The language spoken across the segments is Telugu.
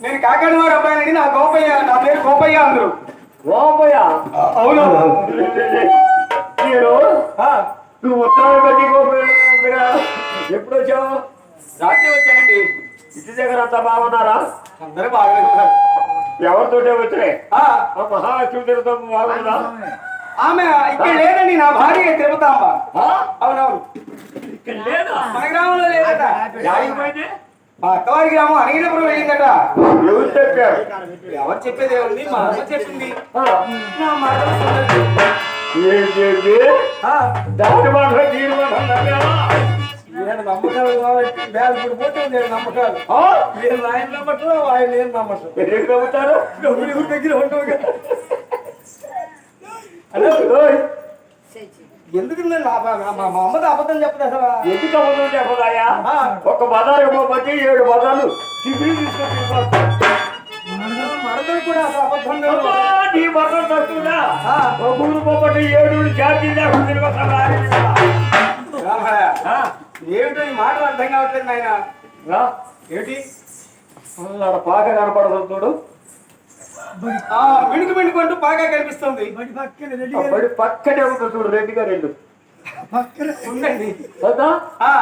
నేను కాకాడి వారి అబ్బాయినండి నా గోపయ్య నా పేరు గోపయ్య అందరు. గోపయ్య అవును? నేను నువ్వు ఉత్తరాలు పెట్టి గోపయ్య ఎప్పుడు వచ్చావు? రాత్రి వచ్చానండి. ఇంటి దగ్గర అంతా బాగున్నారా? అందరూ బాగానే ఉన్నారు. ఎవరితోటే వచ్చే ఆ, ఆ మహాలక్ష్మి తిరుగుతాం బాగుందా? ఆమె ఇక్కడ లేదండి నా భార్య తిరుపతాంబ ఆ? అవునవును. ఇక్కడ లేదా? మన గ్రామంలో లేదట. అత్తవారి గ్రామం అడిగినప్పుడు వెళ్ళిందట. ఎవరు చెప్పారు? ఎవరు చెప్పేది? ఏముంది మా అమ్మ చెప్పింది. ఆ, నా? ఆ, దాని మాట దీని మాట నమ్మకాలు కాబట్టి బ్యాగ్ ఇప్పుడు పోతే నేను నమ్మకాలు. ఆ? నేను ఆయన నమ్మటం ఆయన నేను నమ్మటం. ఎందుకు నమ్ముతారు? డబ్బులు దగ్గర ఉండవు కదా. హలో ఎందుకు నేను మా అమ్మతో అబద్ధం చెప్పదు అసలు? ఎందుకు అవ్వదు చెప్పదాయా ఒక బజారు పోతే ఏడు బజార్లు. టిఫిన్ తీసుకొని మరదలు కూడా అసలు అబద్ధం. నీ ఆ, ఒక ఊరు పోతే ఏడు రామయ్య, ఏమిటో ఈ మాటలు అర్థం కావట్లేదు నాయన. ఏమిటి? పాక కనపడదు చూడు. మిణుకు మిణుకుంటూ బాగా కనిపిస్తుంది. బడి పక్కనే ఉంటుంది చూడు రెడ్డిగా రెండు. ఉందండి. కదా? ఆ,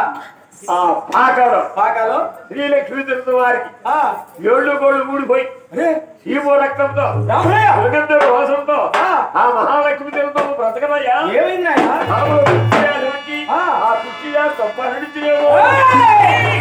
ఆ పాకలో. పాకాలో. శ్రీలక్ష్మి తిరుగు వారికి. ఆ, ఏళ్ళు గోళ్ళు ఊడిపోయి అరే. సీమో రక్తంతో. సుగంధ వాసంతో. ఆ. ఆ మహాలక్ష్మి తిరుగుతూ బ్రతకదయ్యా ఏమైంది ఆ. ఆ కుర్చీయా తప్ప నడిచినేమో. ఏయ్!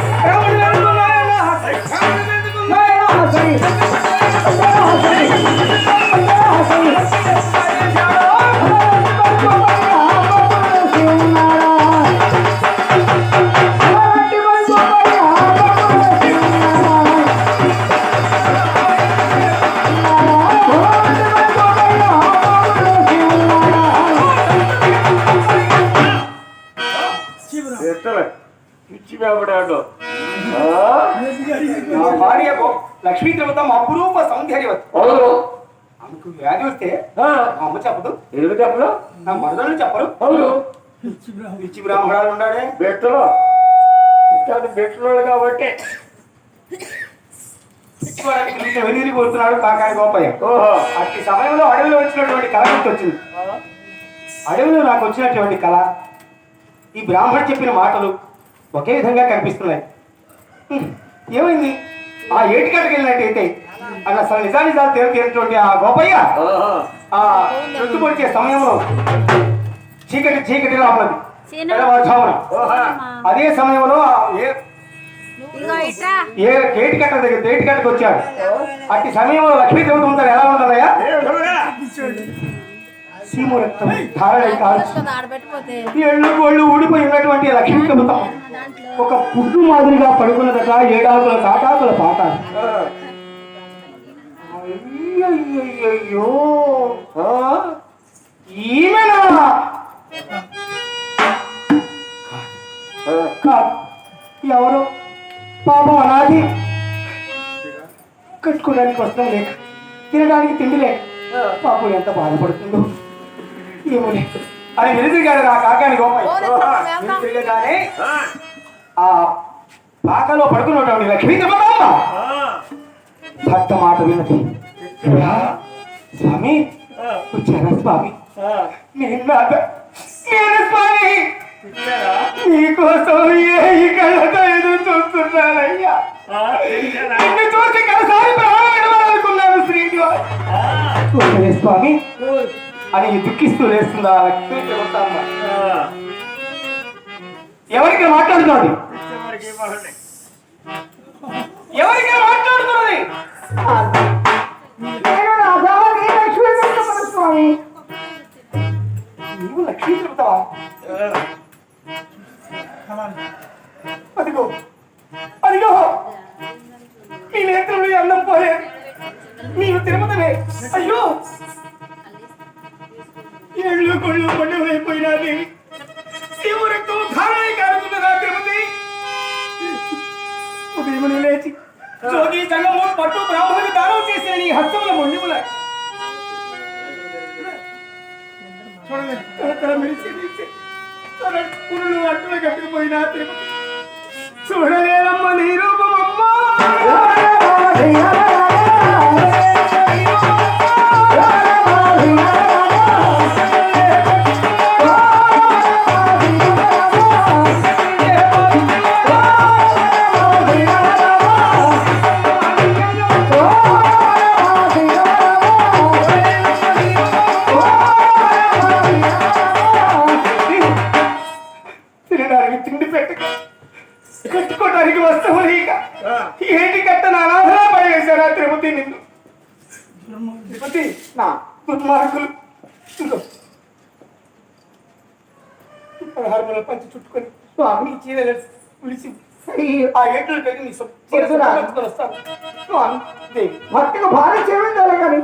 పిచ్చి వేపడాడు నా భార్య గో- లక్ష్మీ తిరుగుతాం అపురూప సౌందర్యవతి అవును. ఆమెకు వ్యాధి వస్తే. మా అమ్మ చెప్పదు. ఎందుకు చెప్పలు నా మరదలు చెప్పరు. అవును. పిచ్చి బ్రాహ్మణాలు ఉన్నాడే బెట్టలో. ఇట్లాంటి కాబట్టి. వెనుదిరి కోరుతున్నాడు కాకాని గోపయ్య. అట్టి సమయంలో అడవిలో వచ్చినటువంటి కళ గుర్తు వచ్చింది అడవిలో నాకు వచ్చినటువంటి కళ ఈ బ్రాహ్మణుడు చెప్పిన మాటలు ఒకే విధంగా కనిపిస్తున్నాయి. ఏమైంది? ఆ ఏటికట్టకి వెళ్ళినట్టయితే అన్న అసలు నిజానిజాలు తేలినటువంటి ఆ గోపయ్య. ఆ చుట్టుపడిచే సమయంలో చీకటి చీకటి లోపలది. అదే సమయంలో ఆ ఏ గేటు కట్ట దగ్గర గేటు కట్టకు వచ్చాడు అట్టి సమయంలో లక్ష్మీ ఉందని ఎలా ఉంటుందయ్యా ఏ విధంగా? సీము రక్తం ధారళై ఎళ్ళు గోళ్ళు ఊడిపోయి ఉన్నటువంటి లక్ష్మీ దేవత ఒక పుట్టు మాదిరిగా పడుకున్నదట ఏడాకుల తాటాకుల పాట? ఈమెనా? ఎవరు? పాపం అనాది. కట్టుకోవడానికి వస్త్రం లేక? తినడానికి తిండి లేక? పాపం ఎంత బాధపడుతుందో. ఏమోలే అని వెలుతిరిగాడు ఆ కాకాని గోపాయి ఆ. ఆ పాకలో పడుకున్నటువంటి లక్ష్మీ. భర్త మాట విన్నది "అయ్యా, స్వామి ఆ. వచ్చారా స్వామి ఆ. నేను రాత నేను స్వామి? నీకోసం ఏ ఈ కళ్ళతో ఎదురు చూస్తున్నానయ్యా? నిన్ను చూసి కలసారి ప్రాణం విడవాలనుకున్నాను శ్రీనివాస్ స్వామి అని దుఃఖిస్తూ లేస్తుందా? ఎవరికి మాట్లాడుతోంది ఎవరికి మాట్లాడుతున్నది? నేను లక్ష్మీ దేవతమ్మ ఏళ్ళు కొళ్ళు కొండ అయిపోయినది శివురక్తం ధారణ కారుతున్నదా తిరుపతి ఉదయముని లేచి జోగి జంగము పట్టు బ్రాహ్మణుని దానం చేసిన నీ హస్తముల మొండిముల. చూడండి పురులు అట్టులు కట్టుకుపోయినా తిరుపతి. చూడలేనమ్మ నీ రూపం. వాడికి తిండి పెట్టక కట్టుకోవడానికి వస్తావు ఇక. ఏంటి కట్టన అనాథలా పడేసారా తిరుపతి నిన్ను. తిరుపతి నా దుర్మార్గులు. పదహారు పంచి చుట్టుకొని స్వామి చీరలు స్వామి భార్య కానీ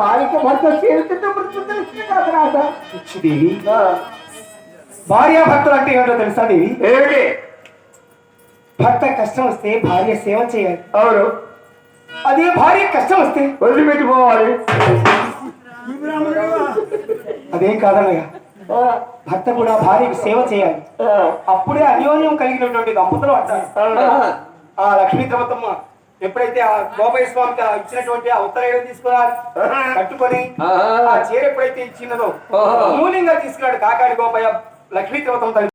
భార్యకు భర్త చేరుతుంటే మృత్యుంటే కాదు రాదా దేవి భార్యాభర్తలు అంటే ఏమిటో తెలుసా దేవి? ఏమిటి? భర్త కష్టం వస్తే భార్య సేవ చేయాలి. అవును. అదే భార్య కష్టం వస్తే? వదిలిపెట్టుకోవాలి అదేం కాదన్నయ్య. భర్త కూడా భార్యకు సేవ చేయాలి. అప్పుడే అన్యోన్యం కలిగినటువంటి దంపతులు అంటారు. ఆ. లక్ష్మీ ద్రవతమ్మ ఎప్పుడైతే ఆ గోపయ్య స్వామికి ఇచ్చినటువంటి ఆ ఉత్తరాయణం తీసుకున్నారు కట్టుకొని. ఆ చీర ఎప్పుడైతే ఇచ్చినదో ఆహా. మూల్యంగా తీసుకున్నాడు కాకాడి గోపయ్య లక్ష్మీ ద్రవతం